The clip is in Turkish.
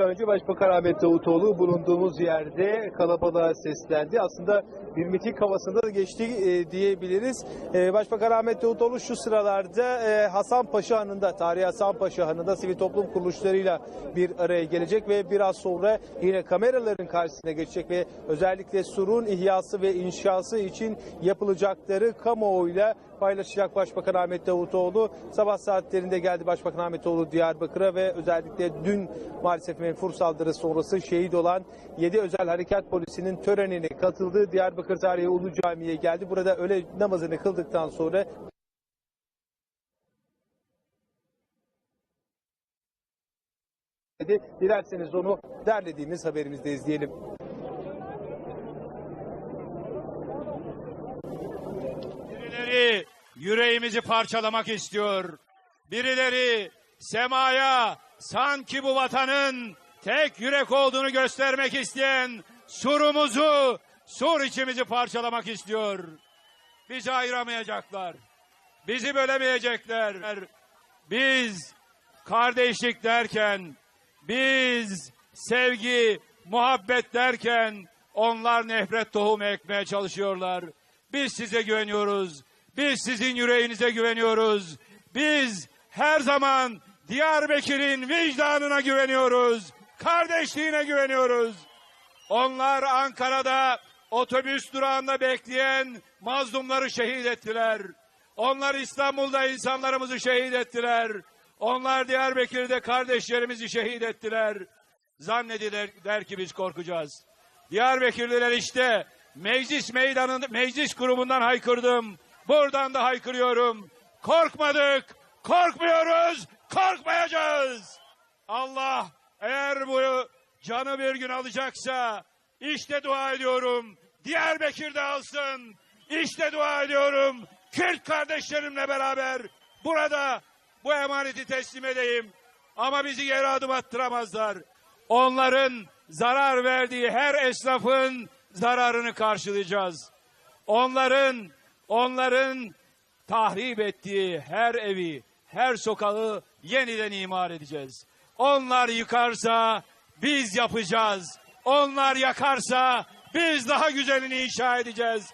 dakika önce Başbakan Ahmet Davutoğlu bulunduğumuz yerde kalabalığa seslendi. Aslında bir miting havasında da geçti e, diyebiliriz. E, Başbakan Ahmet Davutoğlu şu sıralarda e, Hasanpaşa Hanı'nda, Tarihi Hasanpaşa Hanı'nda sivil toplum kuruluşlarıyla bir araya gelecek ve biraz sonra yine kameraların karşısına geçecek ve özellikle surun ihyası ve inşası için yapılacakları kamuoyuyla paylaşacak Başbakan Ahmet Davutoğlu. Sabah saatlerinde geldi Başbakan Ahmet Davutoğlu Diyarbakır'a ve özellikle dün maalesef menfur saldırı sonrası şehit olan 7 özel harekat polisinin törenine katıldığı Diyarbakır Tarihi Ulu Camii'ye geldi. Burada öğle namazını kıldıktan sonra. Dilerseniz onu derlediğimiz haberimizde izleyelim. Birileri yüreğimizi parçalamak istiyor. Birileri semaya sanki bu vatanın tek yürek olduğunu göstermek isteyen surumuzu, sur içimizi parçalamak istiyor. Bizi ayıramayacaklar. Bizi bölemeyecekler. Biz kardeşlik derken, biz sevgi, muhabbet derken onlar nefret tohumu ekmeye çalışıyorlar. Biz size güveniyoruz. Biz sizin yüreğinize güveniyoruz. Biz her zaman Diyarbakır'ın vicdanına güveniyoruz. Kardeşliğine güveniyoruz. Onlar Ankara'da otobüs durağında bekleyen mazlumları şehit ettiler. Onlar İstanbul'da insanlarımızı şehit ettiler. Onlar Diyarbakır'da kardeşlerimizi şehit ettiler. Zannediler der ki biz korkacağız. Diyarbakırlılar işte meclis meydanında meclis kurumundan haykırdım. Buradan da haykırıyorum. Korkmadık, korkmuyoruz, korkmayacağız. Allah eğer bu canı bir gün alacaksa işte dua ediyorum. Diyarbakır'da alsın. İşte dua ediyorum. Kürt kardeşlerimle beraber burada bu emaneti teslim edeyim. Ama bizi geri adım attıramazlar. Onların zarar verdiği her esnafın zararını karşılayacağız. Onların onların tahrip ettiği her evi, her sokağı yeniden imar edeceğiz. Onlar yıkarsa biz yapacağız. Onlar yakarsa biz daha güzelini inşa edeceğiz.